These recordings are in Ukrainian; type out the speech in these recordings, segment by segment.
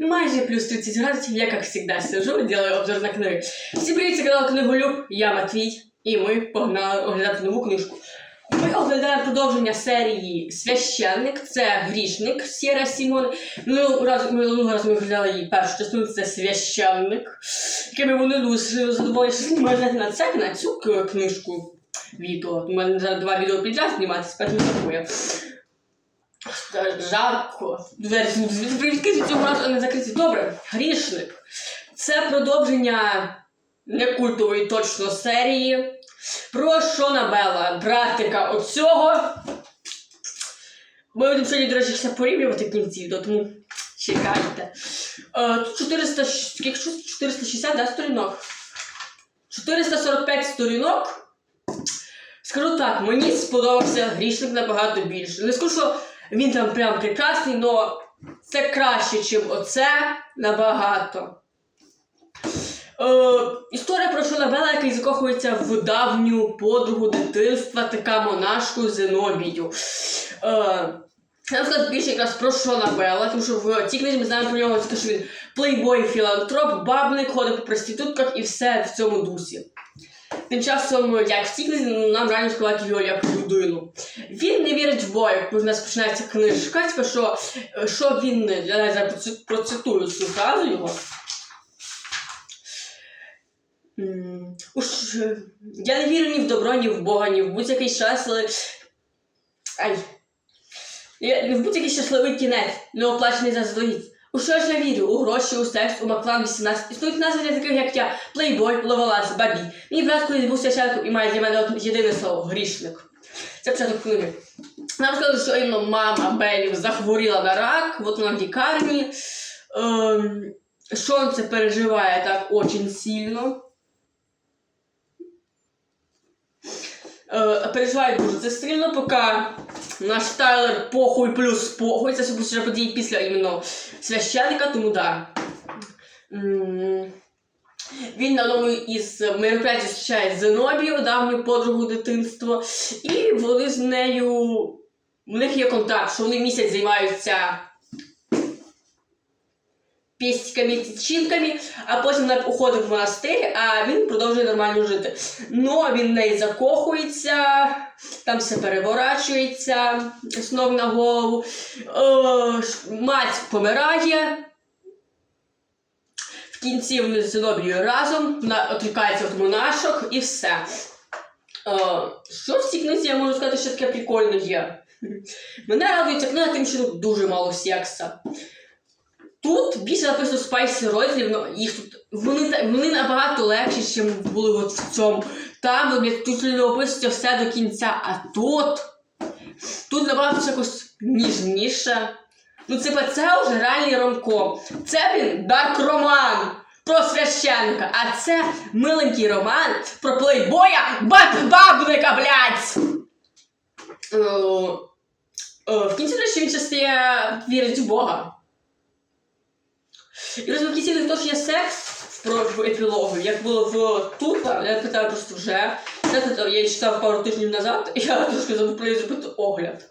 майже плюс 30 градусів, я, як завжди, сижу, делаю обзор на книги. Всім привіт, це канал Книголюб, я Матвій, і ми погнали оглядати нову книжку. Ми оглядаємо продовження серії Священник, це грішник Сєра Сімон. Разу, минулого разу ми оглядали її першу частину, це священник, якими вони задоволені, що знімають на це, на цю книжку відео. У мене зараз два відео підряд зніматися, перше такое. Жарко. Двері відкриті а не закриті. Добре, грішник. Це продовження некультової точно серії. Про Шона Белла, братика оцього. Ми будемо сьогодні, до речі, все порівнювати в кінці тому чекайте. Е, тут 400, 460 да, сторінок. 445 сторінок. Скажу так, мені сподобався грішник набагато більше. Не скажу, що він там прям прекрасний, але це краще, ніж оце набагато. Е, історія про Шона Белла, який закохується в давню подругу дитинства, така монашку Зенобію. Е, я розказую більше якраз про Шона Белла, тому що в цій книзі ми знаємо про нього, що він плейбой, філантроп, бабник, ходить по проститутках і все в цьому дусі. Тим часом, як в цій книзі, нам реально сказати його як людину. Він не вірить в бой, коли в нас починається книжка, типу, що, що він, я знаю, процитую цю фразу його. Уж я не вірю ні в добро, ні в Бога, ні в будь-який але. Ай. Не в будь-який щасливий кінець, не оплачений за заздалегідь. У що ж я вірю? У гроші, у секс, у Маклан 18. Існують назви для таких, як я, плейбой, ловелас, бабі. Мій брат колись був священником і має для мене єдине слово грішник. Це початок книги. Нам сказали, що іменно мама Белів захворіла на рак, от вона в лікарні. Ем, Шон це переживає так очень сильно. Е, переживає дуже це сильно, поки наш Тайлер похуй плюс похуй. Це все події після іменно священника, тому да. Він на одному із мероприятий зустрічає Зенобію, давню подругу дитинства, і вони з нею. У них є контракт, що вони місяць займаються пістиками, тічинками, а потім уходить в монастир, а він продовжує нормально жити. Но він в неї закохується, там все переворачується з на голову. Ш- мать помирає. В кінці вони з Зенобією разом, вона отрікається від монашок і все. Е, що в цій книзі я можу сказати, що таке прикольно є? Мене радує ця книга тим, що тут дуже мало секса. Тут більше написано спайсі розділів, ну їх тут вони, вони набагато легші, ніж були от в цьому. Там вони тут не описується все до кінця, а тут. Тут набагато якось ніжніше. Ну, це, це вже реальний ромком. Це він дарк роман про священника, а це миленький роман про плейбоя бабника, блядь! Е, е, В кінці, речі, він частіше вірить в Бога. І розумію, в кінці не то, що є секс в, епілогу, як було в тут, а я питаю просто вже. Це я читав пару тижнів назад, і я трошки забув про зробити огляд.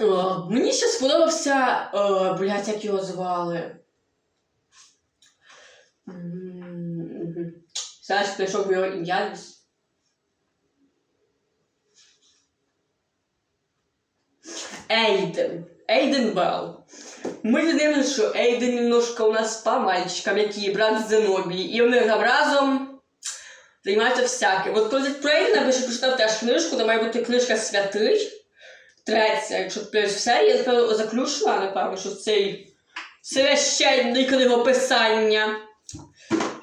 Е, мені ще сподобався, е, блядь, як його звали. Зараз знайшов його ім'я. Ейден. Ейден Белл. Ми дізнаємося, що Ейден немножко у нас по мальчикам, який брат Зенобії, і вони там разом займаються всяким. От коли про Ейдена ще прочитав теж книжку, де має бути книжка Святий. Третя, якщо ти в серії, я напевно, заключна, напевно, що цей священний книгописання.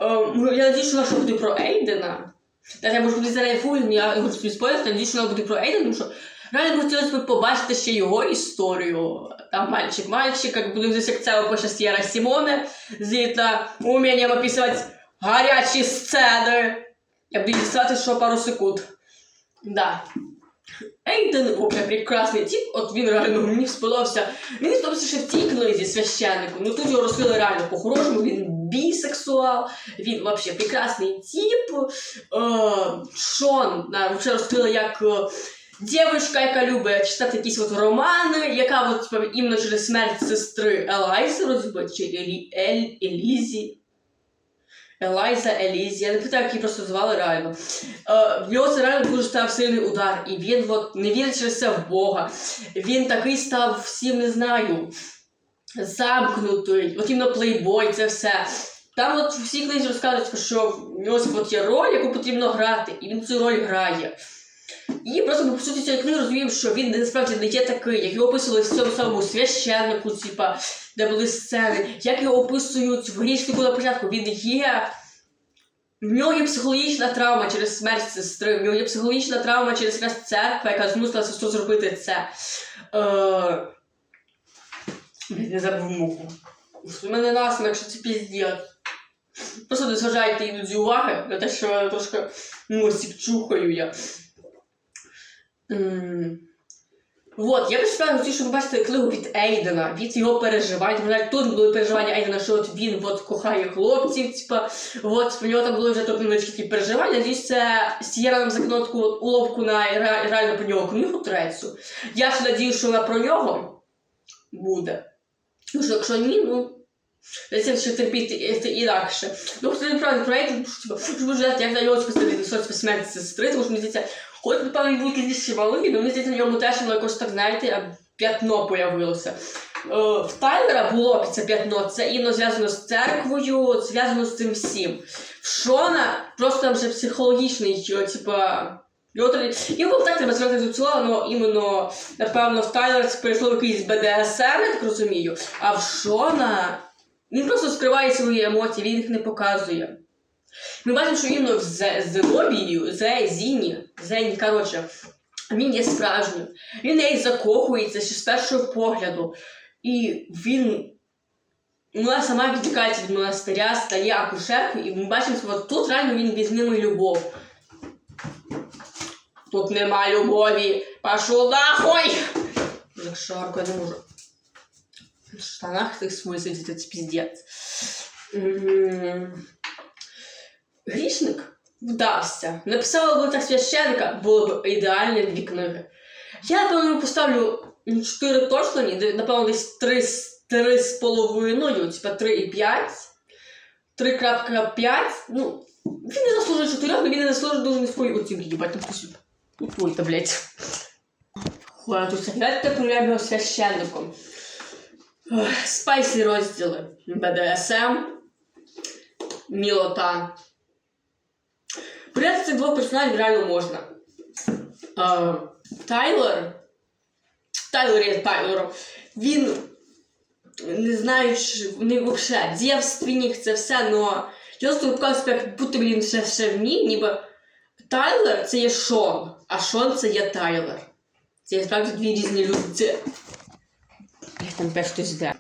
Е, ну, я надію, що вона буде про Ейдена. Так, я можу бути зараз фуль, я хочу собі спойлерити, надію, що вона буде про Ейдена, тому що реально хотілося б побачити ще його історію. Там мальчик-мальчик, як буде здесь як це опише Сєра Сімоне, звідти умінням описувати гарячі сцени. Я буду дістати, що пару секунд. Да. Ейден, о, прекрасний тип, от він реально мені сподобався. Мені сподобався ще в цій книзі священнику. Ну тут його розкрили реально по-хорошому, він бісексуал, він взагалі прекрасний тип. Е, Шон, вже розкрили, як е, дівчинка, яка любить читати якісь от романи, яка от, типу, іменно через смерть сестри Елайзи розбить, чи Елі, Ель, Елізі. Елайза, Елізі, я не питаю, як її просто звали реально. Е, в нього це реально дуже став сильний удар, і він от, не вірить через це в Бога. Він такий став всім, не знаю, замкнутий, от іменно плейбой, це все. Там от всі книзі розказують, що в нього от є роль, яку потрібно грати, і він цю роль грає. І просто по суті цієї книги розуміємо, що він насправді не є такий, як його описували в цьому самому священнику, типа, де були сцени, як його описують в грішнику на початку. Він є. В нього є психологічна травма через смерть сестри, в нього є психологічна травма через церква, яка змусила сестру зробити це. Е... Не забув муку. У мене насміх, якщо це піздець. Просто не зважайте іноді уваги на те, що я трошки носик чухаю я. М. Вот, я представляю, хотів, щоб ви бачите книгу від Ейдена, від його переживань. Вона тут були переживання Ейдена, що от він от кохає хлопців, типа, от в нього там були вже невеличкі переживання. Надіюсь, це Сієра нам закинула таку от уловку на ре- реально про нього книгу третю. Я ж надію, що вона про нього буде. Ну що, якщо ні, ну. Терпіти це інакше. Ну, просто він правильно проєкт, щоб щоб вже як на нього спустити щось смерть сестри, тому що мені здається, хоч напевно він був якийсь ще малий, але мені здається, на ньому теж воно якось так, знаєте, п'ятно появилося. Е, в Тайлера було це п'ятно, це іменно зв'язано з церквою, зв'язано з цим всім. В Шона просто там вже психологічний, е, типа. Його так треба звати до але іменно, напевно, в Тайлер перейшло в якийсь БДСМ, я так розумію, а в Шона він просто скриває свої емоції, він їх не показує. Ми бачимо, що іменно в Зе- Зенобію, Зе, Зіні, Зені, коротше, він є справжнім. Він неї закохується ще з першого погляду. І він. Вона сама відтікається від монастиря, стає акушеркою, і ми бачимо, що тут реально він візьме любов. Тут нема любові. Пошел нахуй! Так шарко, я не можу. В штанах смислі це піздець. М, Грішник вдався. Написала б так священника, було б ідеальні дві книги. Я, напевно, поставлю ну, 4 точно, напевно, десь 3, 3 з половиною, типа 3,5. 3.5. Ну, він не заслужує 4, але він не заслужує дуже низької оцінки. Їбать, там хтось утвойте, блядь. Хуя тут проявляємо його священником. Спайсі розділи. БДСМ. Мілота. Порядок цих двох персонажів реально можна. Е, Тайлер. Тайлер є Тайлером. Він. Не знаю, чи вони взагалі дівственник, це все, но тут показує, як будто він все, все вміє, ніби Тайлер це є Шон, а Шон це є Тайлер. Це є справді дві різні люди. Там теж хтось йде.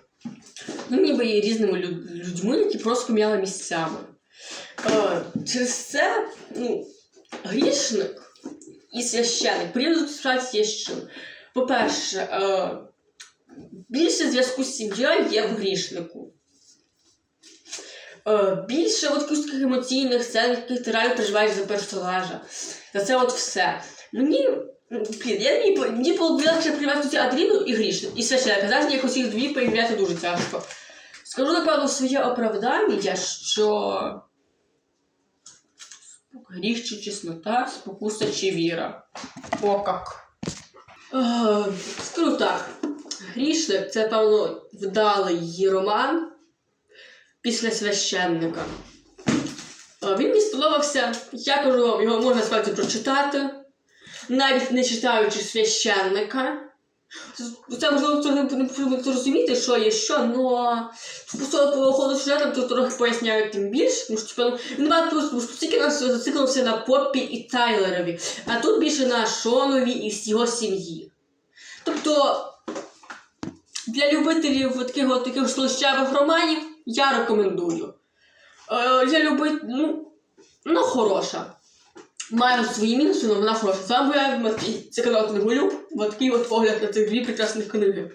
Ну, ніби є різними лю- людьми, які просто поміняли місцями. Е, через це, ну, грішник і священик порівняно справді є з чим. По-перше, е, більше зв'язку з сім'єю є в грішнику. Е, більше от таких емоційних сцен, яких ти реально переживаєш за персонажа. За це от все. Мені, я мені, мені було б легше приймати Адріну і грішник. І священника. Зараз якось їх дві прийняти дуже тяжко. Скажу, напевно, своє оправдання, що гріх чи чеснота, спокуса чи віра. О, як. Е, Скажу так. Грішник це, певно, вдалий роман після священника. Е, Він мені сподобався. Я кажу вам, його можна справді прочитати, навіть не читаючи священника. Це можливо не потрібно розуміти, що є що, але просто по ходу сюжету тут трохи поясняють тим більше, тому що типу, він багато стільки нас зациклився на Поппі і Тайлерові, а тут більше на Шонові і його сім'ї. Тобто для любителів таких от таких слащавих романів я рекомендую. Е, для любителів, ну, ну, хороша. Має свої мінуси, але вона хороша. З вами була. Це канал Книголюб. Ось такий от погляд на цих дві прекрасних книги.